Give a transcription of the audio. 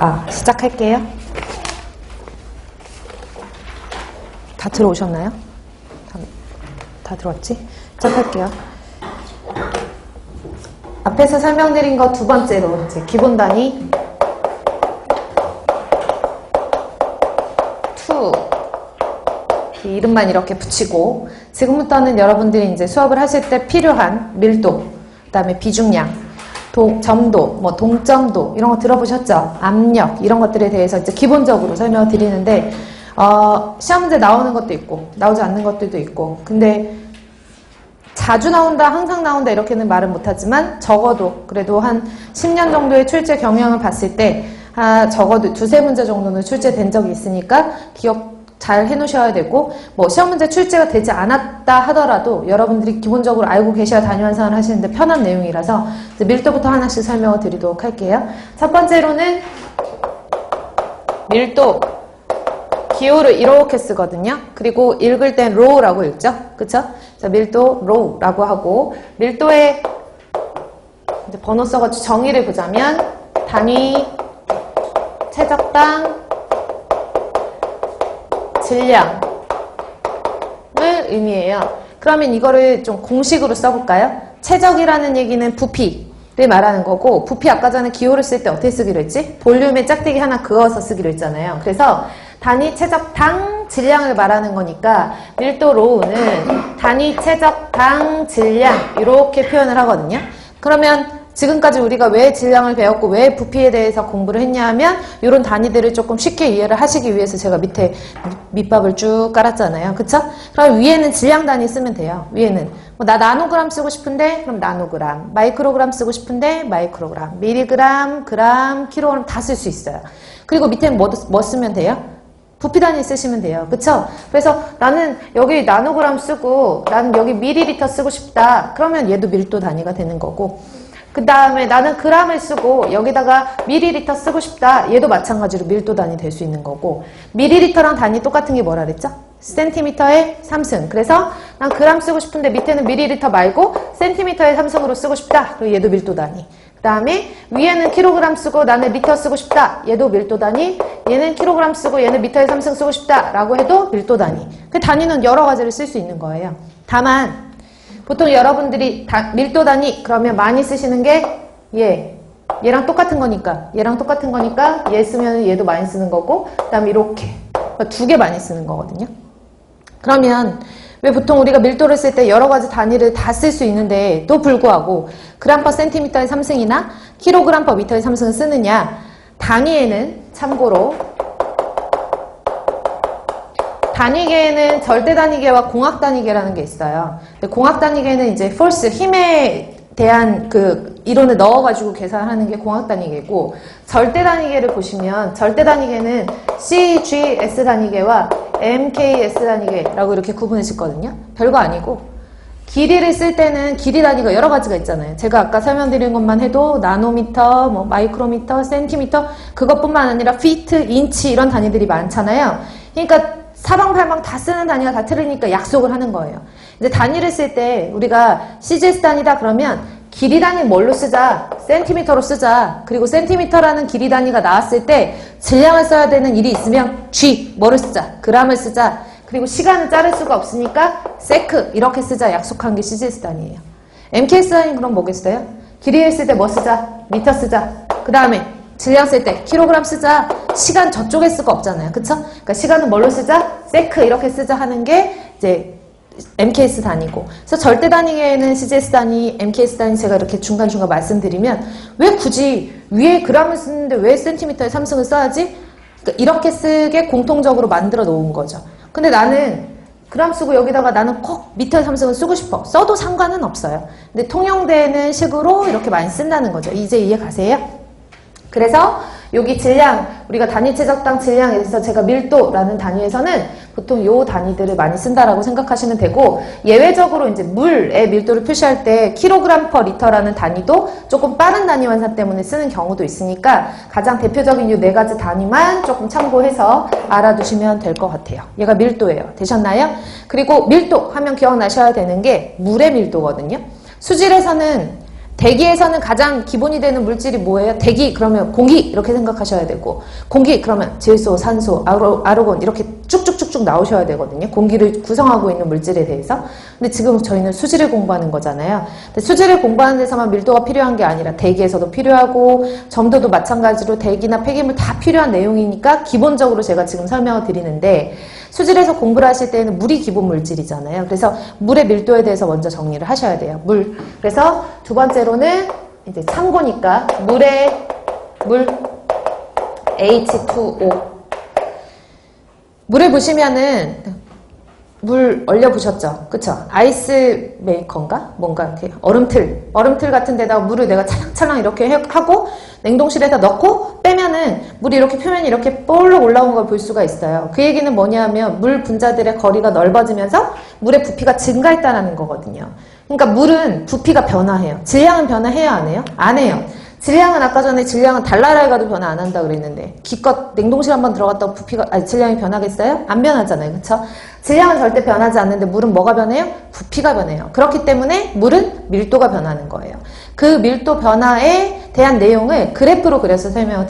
아, 시작할게요. 다 들어오셨나요? 다, 다 들어왔지? 시작할게요. 앞에서 설명드린 거 두 번째로 이제 기본 단위 2이 이름만 이렇게 붙이고 지금부터는 여러분들이 이제 수업을 하실 때 필요한 밀도, 그다음에 비중량, 동, 점도, 뭐 동점도 이런 거 들어보셨죠? 압력 이런 것들에 대해서 이제 기본적으로 설명을 드리는데 어, 시험 문제 나오는 것도 있고 나오지 않는 것들도 있고 근데 자주 나온다, 항상 나온다 이렇게는 말은 못하지만 적어도 그래도 한 10년 정도의 출제 경향을 봤을 때 아, 적어도 두세 문제 정도는 출제된 적이 있으니까 기억 잘 해놓으셔야 되고 뭐 시험 문제 출제가 되지 않았다 하더라도 여러분들이 기본적으로 알고 계셔야 단위 완성을 하시는데 편한 내용이라서 이제 밀도부터 하나씩 설명을 드리도록 할게요. 첫 번째로는 밀도 기호를 이렇게 쓰거든요. 그리고 읽을 땐 row라고 읽죠. 그쵸? 자, 밀도 row라고 하고 밀도의 번호 써가지고 정의를 보자면 단위 최적당 질량을 의미해요. 그러면 이거를 좀 공식으로 써볼까요? 최적이라는 얘기는 부피를 말하는 거고 부피 아까 전에 기호를 쓸 때 어떻게 쓰기로 했지? 볼륨에 짝대기 하나 그어서 쓰기로 했잖아요. 그래서 단위 최적 당 질량을 말하는 거니까 밀도 로우는 단위 최적 당 질량 이렇게 표현을 하거든요. 그러면 지금까지 우리가 왜 질량을 배웠고 왜 부피에 대해서 공부를 했냐 하면 이런 단위들을 조금 쉽게 이해를 하시기 위해서 제가 밑에 밑밥을 쭉 깔았잖아요. 그쵸? 그럼 위에는 질량 단위 쓰면 돼요. 위에는 뭐 나 나노그램 쓰고 싶은데 그럼 나노그램 마이크로그램 쓰고 싶은데 마이크로그램 미리그램 그램 킬로그램 다 쓸 수 있어요. 그리고 밑에는 뭐, 뭐 쓰면 돼요? 부피 단위 쓰시면 돼요. 그쵸? 그래서 나는 여기 나노그램 쓰고 나는 여기 미리리터 쓰고 싶다. 그러면 얘도 밀도 단위가 되는 거고 그 다음에 나는 그램을 쓰고 여기다가 미리리터 쓰고 싶다. 얘도 마찬가지로 밀도 단위 될 수 있는 거고 미리리터랑 단위 똑같은 게 뭐라 그랬죠? 센티미터의 3승. 그래서 난 그램 쓰고 싶은데 밑에는 미리리터 말고 센티미터의 3승으로 쓰고 싶다. 그리고 얘도 밀도 단위. 그 다음에 위에는 킬로그램 쓰고 나는 리터 쓰고 싶다. 얘도 밀도 단위. 얘는 킬로그램 쓰고 얘는 미터의 3승 쓰고 싶다. 라고 해도 밀도 단위. 그 단위는 여러 가지를 쓸 수 있는 거예요. 다만 보통 여러분들이 다, 밀도 단위 그러면 많이 쓰시는 게 얘. 얘랑 똑같은 거니까 얘랑 똑같은 거니까 얘 쓰면 얘도 많이 쓰는 거고 그 다음에 이렇게 두 개 많이 쓰는 거거든요. 그러면 왜 보통 우리가 밀도를 쓸 때 여러 가지 단위를 다 쓸 수 있는데 또 불구하고 그램 퍼 센티미터의 3승이나 킬로그램 퍼 미터의 3승을 쓰느냐 단위에는 참고로 단위계에는 절대 단위계와 공학 단위계라는 게 있어요. 공학 단위계는 이제 force 힘에 대한 그 이론을 넣어가지고 계산하는 게 공학 단위계고 절대 단위계를 보시면 절대 단위계는 CGS 단위계와 MKS 단위계라고 이렇게 구분을 짓거든요. 별거 아니고 길이를 쓸 때는 길이 단위가 여러 가지가 있잖아요. 제가 아까 설명드린 것만 해도 나노미터, 뭐 마이크로미터, 센티미터 그것뿐만 아니라 피트, 인치 이런 단위들이 많잖아요. 그러니까 사방팔방 다 쓰는 단위가 다 틀리니까 약속을 하는 거예요. 이제 단위를 쓸 때 우리가 CGS 단위다 그러면 길이 단위 뭘로 쓰자? 센티미터로 쓰자. 그리고 센티미터라는 길이 단위가 나왔을 때 질량을 써야 되는 일이 있으면 G 뭐를 쓰자? 그람을 쓰자. 그리고 시간을 자를 수가 없으니까 세크 이렇게 쓰자 약속한 게 CGS 단위예요. MKS 단위 그럼 뭐겠어요? 길이를 쓸때뭐 쓰자? 미터 쓰자. 그 다음에 쓸때 킬로그램 쓰자. 시간 저쪽에 쓸 거 없잖아요. 그쵸? 그러니까 시간은 뭘로 쓰자? 세크 이렇게 쓰자 하는 게 이제 MKS 단위고. 그래서 절대 단위에는 CGS 단위, MKS 단위 제가 이렇게 중간중간 말씀드리면 왜 굳이 위에 그램을 쓰는데 왜 센티미터에 삼승을 써야지? 그러니까 이렇게 쓰게 공통적으로 만들어 놓은 거죠. 근데 나는 그램 쓰고 여기다가 나는 꼭 미터의 삼승을 쓰고 싶어. 써도 상관은 없어요. 근데 통용되는 식으로 이렇게 많이 쓴다는 거죠. 이제 이해 가세요? 그래서 여기 질량, 우리가 단위 최적당 질량에서 제가 밀도라는 단위에서는 보통 요 단위들을 많이 쓴다라고 생각하시면 되고 예외적으로 이제 물의 밀도를 표시할 때 킬로그램 퍼 리터라는 단위도 조금 빠른 단위 완사 때문에 쓰는 경우도 있으니까 가장 대표적인 이 네 가지 단위만 조금 참고해서 알아두시면 될 것 같아요. 얘가 밀도예요. 되셨나요? 그리고 밀도 하면 기억나셔야 되는 게 물의 밀도거든요. 수질에서는 대기에서는 가장 기본이 되는 물질이 뭐예요? 대기 그러면 공기 이렇게 생각하셔야 되고 공기 그러면 질소, 산소, 아로, 아르곤 이렇게 쭉 쭉쭉쭉 나오셔야 되거든요. 공기를 구성하고 있는 물질에 대해서. 근데 지금 저희는 수질을 공부하는 거잖아요. 근데 수질을 공부하는 데서만 밀도가 필요한 게 아니라 대기에서도 필요하고 점도도 마찬가지로 대기나 폐기물 다 필요한 내용이니까 기본적으로 제가 지금 설명을 드리는데 수질에서 공부를 하실 때는 물이 기본 물질이잖아요. 그래서 물의 밀도에 대해서 먼저 정리를 하셔야 돼요. 물. 그래서 두 번째로는 이제 참고니까 물의 물 H2O. 물을 보시면은 물 얼려 보셨죠? 그쵸? 아이스 메이커인가? 뭔가 이렇게 얼음틀, 얼음틀 같은 데다가 물을 내가 찰랑찰랑 이렇게 해- 하고 냉동실에다 넣고 빼면은 물이 이렇게 표면이 이렇게 볼록 올라온 걸 볼 수가 있어요. 그 얘기는 뭐냐면 물 분자들의 거리가 넓어지면서 물의 부피가 증가했다는 거거든요. 그러니까 물은 부피가 변화해요. 질량은 변화해야 안 해요? 안 해요. 질량은 아까 전에 질량은 달나라에 가도 변화 안 한다 그랬는데 기껏 냉동실 한번 들어갔다고 부피가 아니 질량이 변하겠어요? 안 변하잖아요. 그렇죠? 질량은 절대 변하지 않는데 물은 뭐가 변해요? 부피가 변해요. 그렇기 때문에 물은 밀도가 변하는 거예요. 그 밀도 변화에 대한 내용을 그래프로 그려서 설명을